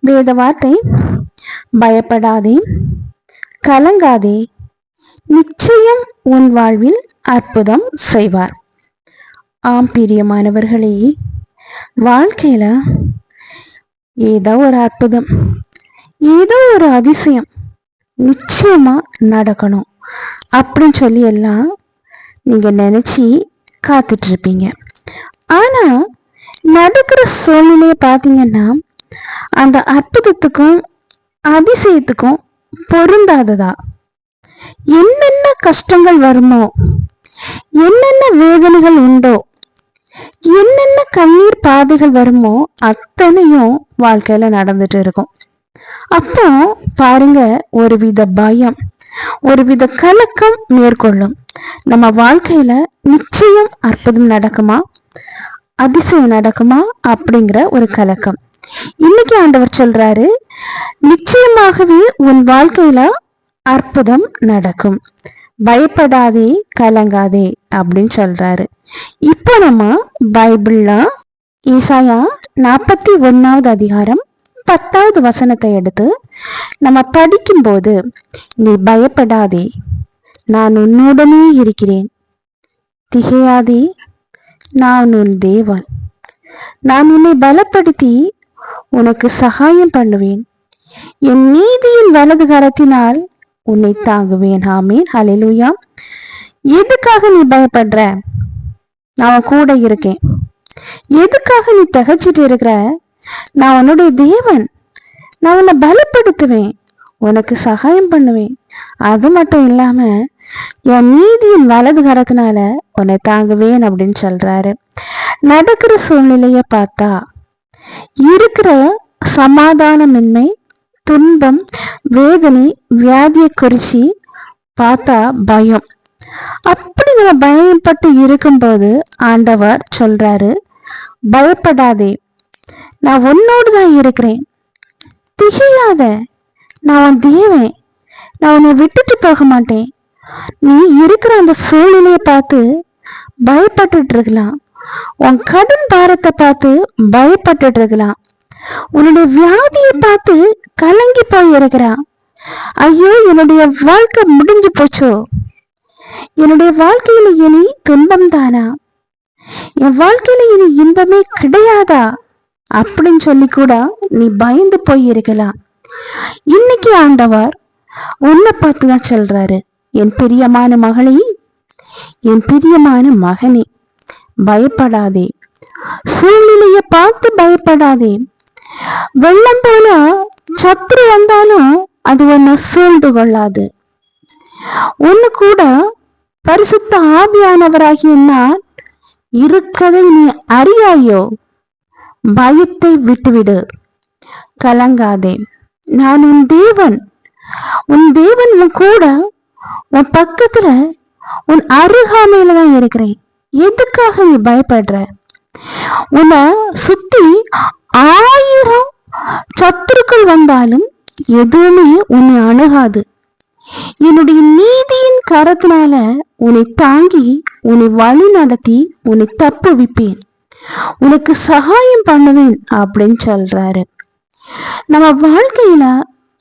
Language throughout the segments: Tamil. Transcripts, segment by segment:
வேத வார்த்தை பயப்படாதே. கலங்காதே. நிச்சயம் உன் வாழ்வில் அற்புதம் செய்வார். ஆம் பிரியமானவர்களே. வாழ்க்கையில ஏதோ ஒரு அற்புதம் ஏதோ ஒரு அதிசயம் நிச்சயமா நடக்கணும். அப்படின்னு சொல்லி எல்லாம் நீங்க நினைச்சு காத்துட்டு இருப்பீங்க. ஆனா நடக்கிற சூழ்நிலையை பார்த்தீங்கன்னா அந்த அற்புதத்துக்கும் அதிசயத்துக்கும் பொருந்தாததா? என்னென்ன கஷ்டங்கள் வருமோ என்னென்ன வேதனைகள் உண்டோ என்னென்ன கண்ணீர் பாதைகள் வருமோ அத்தனையும் வாழ்க்கையில நடந்துட்டு இருக்கும். அப்போ பாருங்க ஒரு வித பயம் ஒரு வித கலக்கம் மேற்கொள்ளும். நம்ம வாழ்க்கையில நிச்சயம் அற்புதம் நடக்குமா? அதிசயம் நடக்குமா? அப்படிங்கிற ஒரு கலக்கம். இன்னைக்கு ஆண்டவர் சொல்றாரு நிச்சயமாகவே உன் வாழ்க்கையில அற்புதம் நடக்கும். பயப்படாதே கலங்காதே அப்படின்னு சொல்றாரு. இப்போ நம்ம பைபிள்ல ஈசாயா நாற்பத்தி ஒன்னாவது அதிகாரம் பத்தாவது வசனத்தை எடுத்து நம்ம படிக்கும்போது நீ பயப்படாதே நான் உன்னுடனே இருக்கிறேன். திகையாதே நான் உன் தேவன். நான் உன்னை பலப்படுத்தி உனக்கு சகாயம் பண்ணுவேன். என் நீதியின் வலது கரத்தினால் உன்னை தாங்குவேன். ஆமீன். ஹalleluya. எதுக்காக நீ பயப்படுற? நான் கூட இருக்கேன். எதுக்காக நீ தகச்சிட்டு இருக்கிற? நான் உன்னுடைய தேவன். நான் உன்னை பலப்படுத்துவேன். உனக்கு சகாயம் பண்ணுவேன். அது மட்டும் இல்லாம என் நீதியின் வலது கரத்தினால உன்னை தாங்குவேன் அப்படின்னு சொல்றாரு. நடக்கிற சூழ்நிலைய பார்த்தா இருக்கிற சமாதானமின்மை துன்பம் வேதனை வியாதியை குறித்து பார்த்தா பயம். அப்படி நம்ம பயப்பட்டு இருக்கும்போது ஆண்டவர் சொல்றாரு பயப்படாதே. நான் உன்னோடு தான் இருக்கிறேன். திகையாத. நான் உன் தேவன். நான் உன்னை விட்டுட்டு போக மாட்டேன். நீ இருக்கிற அந்த சூழ்நிலையை பார்த்து பயப்பட்டுட்டு இருக்கலாம். உன் கடன் பாரத்தை பார்த்து பயப்பட்டுட்டு இருக்கலாம் உன்னுடைய வியாதியை பார்த்து கலங்கி போய் இருக்கிறான் ஐயோ என்னுடைய வாழ்க்கை முடிஞ்சு போச்சோ? என்னுடைய வாழ்க்கையில இனி துன்பம் தானா? என் வாழ்க்கையில இனி இன்பமே கிடையாதா? அப்படின்னு சொல்லி கூட நீ பயந்து போய் இருக்கலாம் இன்னைக்கு ஆண்டவர் உன்னை பார்த்து தான் சொல்றாரு. என் பிரியமான மகளே என் பிரியமான மகனே பயப்படாதே. சூழ்நிலைய பார்த்து பயப்படாதே. வெள்ளம் போல சத்ரு வந்தாலும் அது ஒன்ன சூழ்ந்து கொள்ளாது. ஒண்ணு கூட பரிசுத்த ஆவியானவராகிய நான் இருக்கதை நீ அறியாயோ? பயத்தை விட்டுவிடு. கலங்காதே. நான் உன் தேவன். உன் தேவன் உன் கூட உன் பக்கத்துல உன் அருகாமையில தான் இருக்கிறேன். எதுக்காக நீ பயப்படுற? உன்னை சுத்தி ஆயிரம் சத்துருக்கள் வந்தாலும் எதுவுமே உன்னை அணுகாது. என்னுடைய நீதியின் கரத்தினால உன்னை தாங்கி உன்னை வழி நடத்தி உன்னை தப்புவிப்பேன் உனக்கு சகாயம் பண்ணுவேன் அப்படின்னு சொல்றாரு. நம்ம வாழ்க்கையில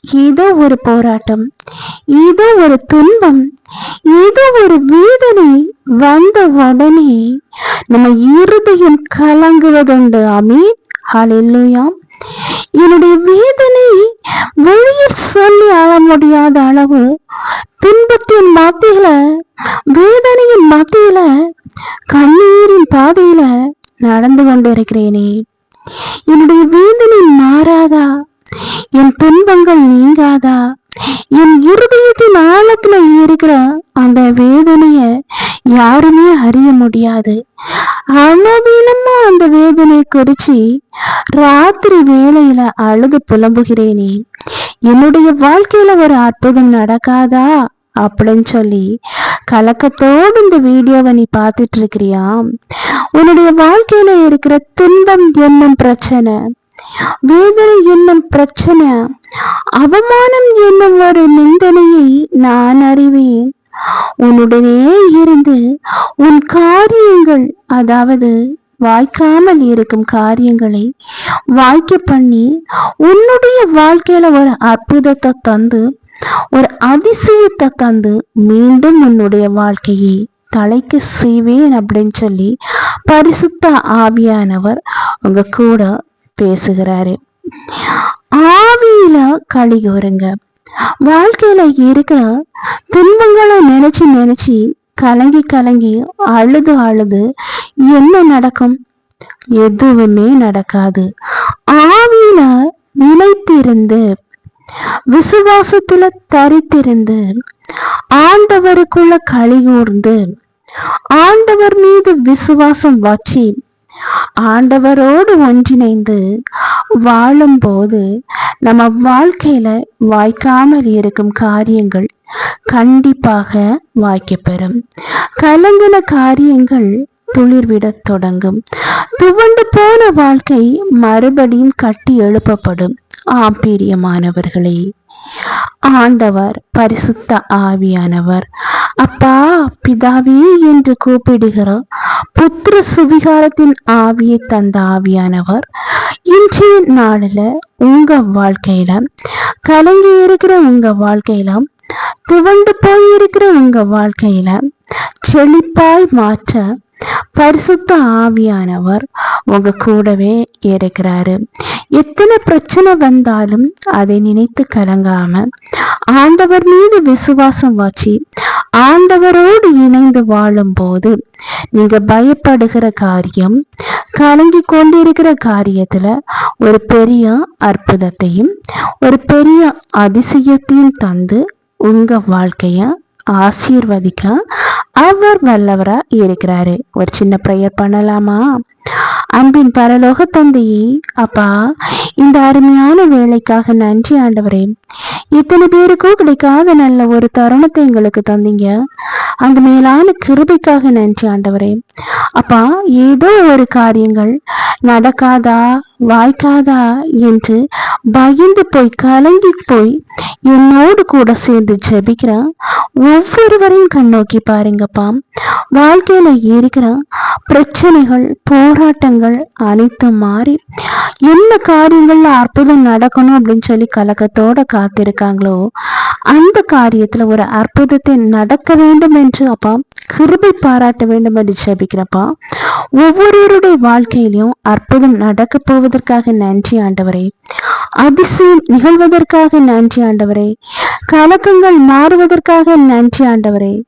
ஏதோ ஒரு போராட்டம் ஏதோ ஒரு துன்பம் ஏதோ ஒரு வேதனை வந்த உடனே நம்ம இருதயம் கலங்குவதுண்டு. அமீன் ஹalleluya. என்னுடைய வேதனை வெளியில் சொல்லி அழ முடியாத அளவு துன்பத்தின் மத்தியில வேதனையின் மத்தியில கண்ணீரின் பாதையில நடந்து கொண்டிருக்கிறேனே. என்னுடைய வேதனை மாறாதா? என் துன்பங்கள் நீங்காதா? என் இருதயத்தின் ஆழத்துல இருக்கிற அந்த வேதனைய யாருமே அறிய முடியாது. அனுதினமும் அந்த வேதனை குறிச்சு ராத்திரி வேளையில அழுது புலம்புகிறேனே. என்னுடைய வாழ்க்கையில ஒரு அற்புதம் நடக்காதா? அப்படின்னு சொல்லி கலக்கத்தோடு இந்த வீடியோவை நீ பார்த்துட்டு இருக்கிறியா? உன்னுடைய வாழ்க்கையில இருக்கிற துன்பம் என்னும் பிரச்சனை வேதனை என்னும் பிரச்சனை அவமானம் என்னும் ஒரு நிந்தனையை நான் அறிவேன். உன்னுடனே இருந்து உன் காரியங்கள் அதாவது வாய்க்காமல் இருக்கும் காரியங்களை வாய்க்க பண்ணி உன்னுடைய வாழ்க்கையில ஒரு அற்புதத்தை தந்து ஒரு அதிசயத்தை தந்து மீண்டும் உன்னுடைய வாழ்க்கையை தலைக்கு செய்வேன் அப்படின்னு சொல்லி பரிசுத்த ஆவியானவர் உங்க கூட பேசுகிறாரு. ஆவியில கழிகோருங்க வாழ்க்கையில இருக்கிற துன்பங்களை நினைச்சு நினைச்சு கலங்கி கலங்கி அழுது அழுது என்ன நடக்கும்? எதுவுமே நடக்காது. ஆவியில நிலைத்திருந்து விசுவாசத்துல தரித்திருந்து ஆண்டவருக்குள்ள கழிகூர்ந்து ஆண்டவர் மீது விசுவாசம் வச்சு ஆண்டவரோடு ஒன்றிணைந்து வாழும்போது நம்ம வாழ்க்கையில வாய்க்காமல் இருக்கும் காரியங்கள் கண்டிப்பாக வாய்க்கப்பெறும். கலங்கின காரியங்கள் துளிர்விடத் தொடங்கும். துவண்டு போன வாழ்க்கை மறுபடியும் கட்டி எழுப்பப்படும். ஆம்பீரியமானவர்களே ஆண்டவர் பரிசுத்த ஆவியானவர். அப்பா பிதாவே என்று கூப்பிடுகிற புத்திர சுவிகாரத்தின் ஆவியை தந்த ஆவியானவர் இன்றைய நாளில் உங்க வாழ்க்கையில கலங்கி இருக்கிற உங்க வாழ்க்கையில துவண்டு போயிருக்கிற உங்க வாழ்க்கையில செழிப்பாய் மாற்ற பரிசுத்த ஆவியானவர் உங்க கூடவே இருக்கிறாரு. எத்தனை பிரச்சனை வந்தாலும் அதை நினைத்து கலங்காம ஆண்டவர் மீது விசுவாசம் வச்சு ஆண்டவரோடு இணைந்து வாழும் போது நீங்க பயப்படுகிற காரியம் கலங்கி கொண்டிருக்கிற காரியத்துல ஒரு பெரிய அற்புதத்தையும் ஒரு பெரிய அதிசயத்தையும் தந்து உங்க வாழ்க்கைய ஆசீர்வதிக்க அவர் வல்லவரா இருக்கிறாரு. ஒரு சின்ன ப்ரேயர் பண்ணலாமா? அன்பின் பரலோக தந்தையே அப்பா இந்த அருமையான வேலைக்காக நன்றி ஆண்டவரே. இத்தனை பேருக்கும் கிடைக்காத நல்ல ஒரு தருணத்தை எங்களுக்கு தந்தீங்க. அந்த மேலான கிருபிக்காக நன்றி ஆண்டவரே. அப்பா ஏதோ ஒரு காரியங்கள் நடக்காதா வாய்க்காதா என்று பயந்து போய் கலங்கி போய் என்னோடு கூட சேர்ந்து ஜெபிக்கிற. ஒவ்வொருவரையும் கண்ணோக்கி பாருங்கப்பா. வாழ்க்கையில இருக்கிற பிரச்சனைகள் போராட்டங்கள் அனைத்தும் மாறி என்ன காரியங்கள்ல அற்புதம் நடக்கணும் அப்படின்னு சொல்லி கலக்கத்தோட காத்திருக்காங்களோ அந்த காரியத்துல ஒரு அற்புதத்தை நடக்க வேண்டும் என்று அப்பா கிருபை பாராட்ட வேண்டும் என்று ஜபிக்கிறப்பா ஒவ்வொருவருடைய வாழ்க்கையிலையும் அற்புதம் நடக்க போவதற்காக நன்றி ஆண்டவரே. அதிசயம் நிகழ்வதற்காக நன்றி ஆண்டவரே. கலக்கங்கள் மாறுவதற்காக நன்றி ஆண்டவரே.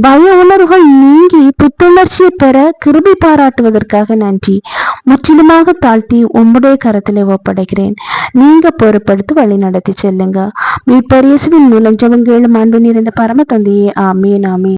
பய உணர்வுகள் நீங்கி புத்துணர்ச்சியை பெற கிருபி பாராட்டுவதற்காக நன்றி. முற்றிலுமாக தாழ்த்தி உம்முடைய கரத்திலே ஒப்படைக்கிறேன். நீங்க பொறுப்படுத்தி வழி நடத்தி செல்லுங்க. மீ பெரியசுவின் மூலம் ஜபங்கேளும் அன்பு நிறைந்த பரம தந்தையே. ஆமே நாமே